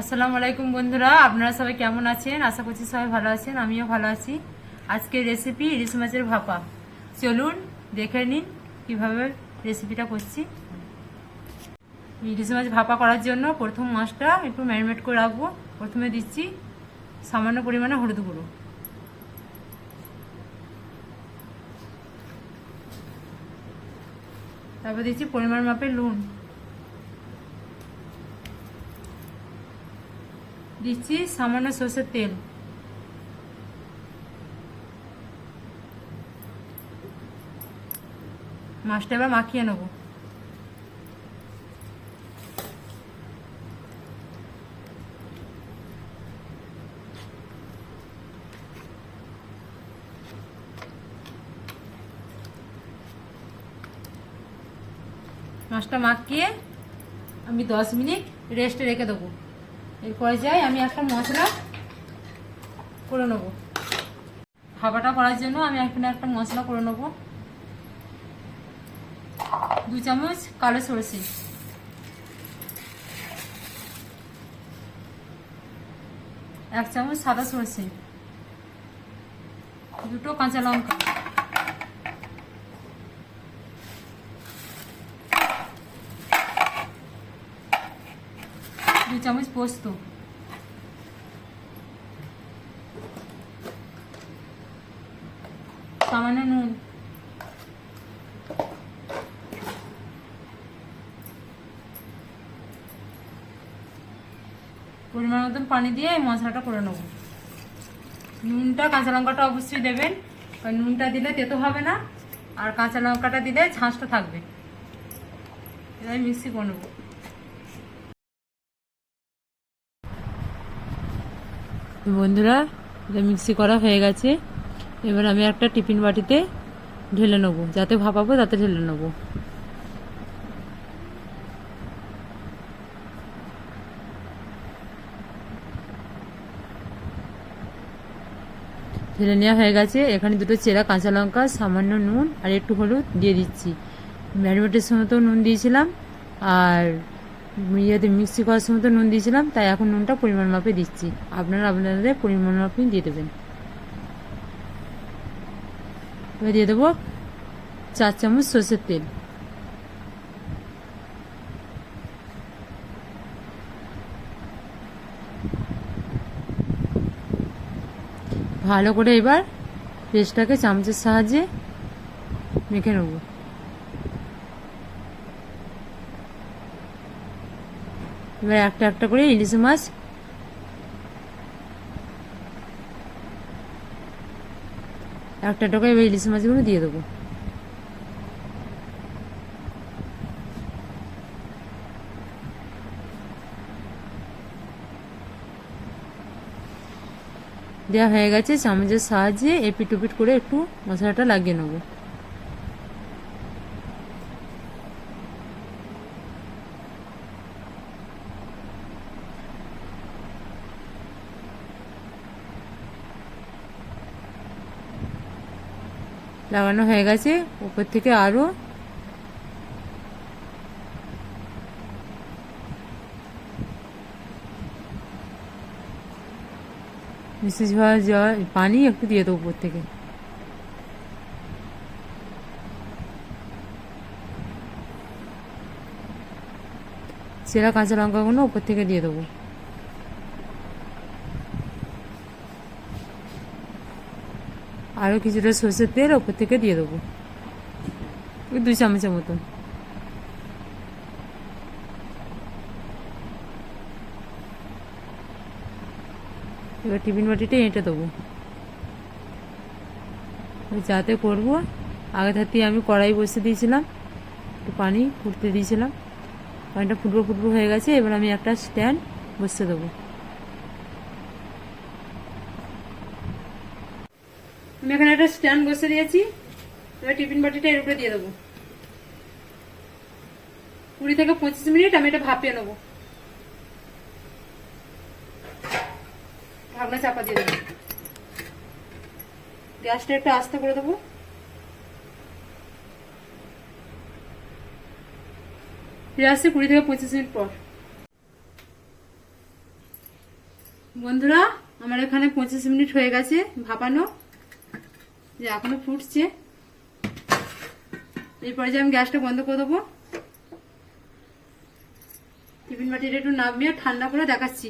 আসসালামু আলাইকুম বন্ধুরা, আপনারা সবাই কেমন আছেন? আশা করছি সবাই ভালো আছেন, আমিও ভালো আছি। আজকের রেসিপি ইলিশ মাছের ভাপা। চলুন দেখে নিন কীভাবে রেসিপিটা করছি। ইলিশ মাছ ভাপা করার জন্য প্রথম মাছটা একটু ম্যারিনেট করে রাখব। প্রথমে দিচ্ছি সামান্য পরিমাণে হলুদ গুঁড়ো। তারপর দিচ্ছি পরিমাণ মাপের নুন। দিচ্ছি সামান্য সর্ষের তেল। মাছটা এবার মাখিয়ে নেব। মাছটা মাখিয়ে আমি দশ মিনিট রেস্টে রেখে দেবো। এরপরে যাই, আমি একটা মশলা করে নেব। ভাপাটা করার জন্য আমি এখানে একটা মশলা করে নেব। দু চামচ কালো সরষে। এক চামচ সাদা সরষে। দুটো কাঁচা লঙ্কা। চামচ পোস্ত। সামান্য নুন। পরিমাণ মতন পানি দিয়ে মশলাটা করে নেব। নুনটা কাঁচা লঙ্কাটা অবশ্যই দেবেন, কারণ নুনটা দিলে তেতো হবে না, আর কাঁচা লঙ্কাটা দিলে ঝাঁসটা থাকবে। এবার মিক্সি করে নেব। বন্ধুরা, এটা মিক্সি করা হয়ে গেছে। এবার আমি একটা টিফিন বাটিতে ঢেলে নেব। যাতে ভাপাবো, তাতে ঢেলে নেব। ঢেলে নেওয়া হয়ে গেছে। এখানে দুটো চেরা, কাঁচা লঙ্কা, সামান্য নুন আর একটু হলুদ দিয়ে দিচ্ছি। ম্যারিনেটের সময় তো নুন দিয়েছিলাম। আর ইয়েতে মিক্সি করার সময় তো নুন দিয়েছিলাম, তাই এখন নুনটা পরিমাণ মাপে দিচ্ছি। আপনারা আপনাদের পরিমাণ মাপে দিয়ে দেবেন। এবার দিয়ে দেবো চার চামচ সর্ষের তেল। ভালো করে এবার পেস্টটাকে চামচের সাহায্যে মেখে নেব। এবার একটা একটা করে ইলিশ মাছ। একটা করে এবার ইলিশ মাছগুলো দিয়ে দেবো। দেওয়া হয়ে গেছে চামচের সাহায্যে এপিট উপিট করে একটু মশলাটা লাগিয়ে নেব। লাগানো হয়ে গেছে। উপর থেকে আরও মিষ্টি ঝোয়া জল পানি একটু দিয়ে দেবো উপর থেকে। সেরা কাঁচা লঙ্কাগুলো উপর থেকে দিয়ে দেবো। আরও কিছুটা সর্ষের তেল ওপর থেকে দিয়ে দেবো। ওই দুই চামচের মতন। এবার টিফিন বাটিটা এঁটে দেবো। যাতে করব, আগে থাকতে আমি কড়াই বসে দিয়েছিলাম, একটু পানি ফুটতে দিয়েছিলাম। পানিটা ফুটবো ফুটবো হয়ে গেছে, এবার আমি একটা স্ট্যান্ড বসে দেবো। আমি এখানে একটা স্ট্যান্ড বসে দিয়েছি। এবার টিফিন বাটিটা এর উপরে দিয়ে দেবো। কুড়ি থেকে পঁচিশ মিনিট আমি এটা ভাপিয়ে নেব। ঢাকনা চাপা দিয়ে দেবো। গ্যাসটা একটু আস্তে করে দেবো। ফিরে আসছে কুড়ি থেকে পঁচিশ মিনিট পর। বন্ধুরা, আমার এখানে পঁচিশ মিনিট হয়ে গেছে ভাপানো। যে এখনও ফুটছে। এরপরে যে আমি গ্যাসটা বন্ধ করে দেবো। টিফিন বাটিটা একটু নামিয়ে ঠান্ডা করে দেখাচ্ছি।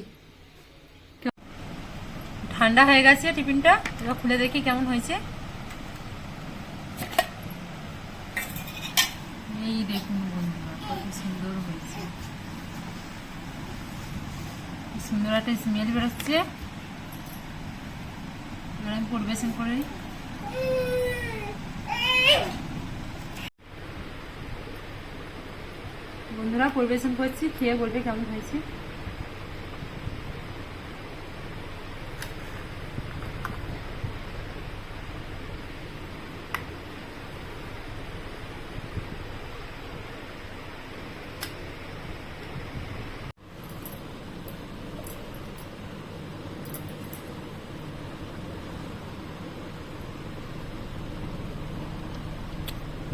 ঠান্ডা হয়ে গেছে টিফিনটা। এবার খুলে দেখি কেমন হয়েছে। এই দেখুন সুন্দর হয়েছে। সুন্দর একটা স্মেল বেরোচ্ছে। পরিবেশন করে। বন্ধুরা পরিবেশন করছি খেয়ে বলবে কেমন হয়েছে?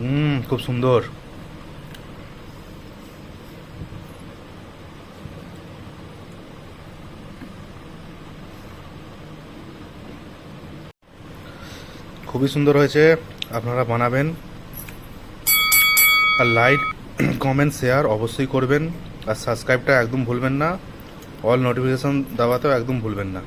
হুম, খুব সুন্দর। খুবই সুন্দর হয়েছে, আপনারা বানাবেন। আর লাইক কমেন্ট শেয়ার অবশ্যই করবেন। আর সাবস্ক্রাইবটা একদম ভুলবেন না। অল নোটিফিকেশন দেওয়াতেও একদম ভুলবেন না।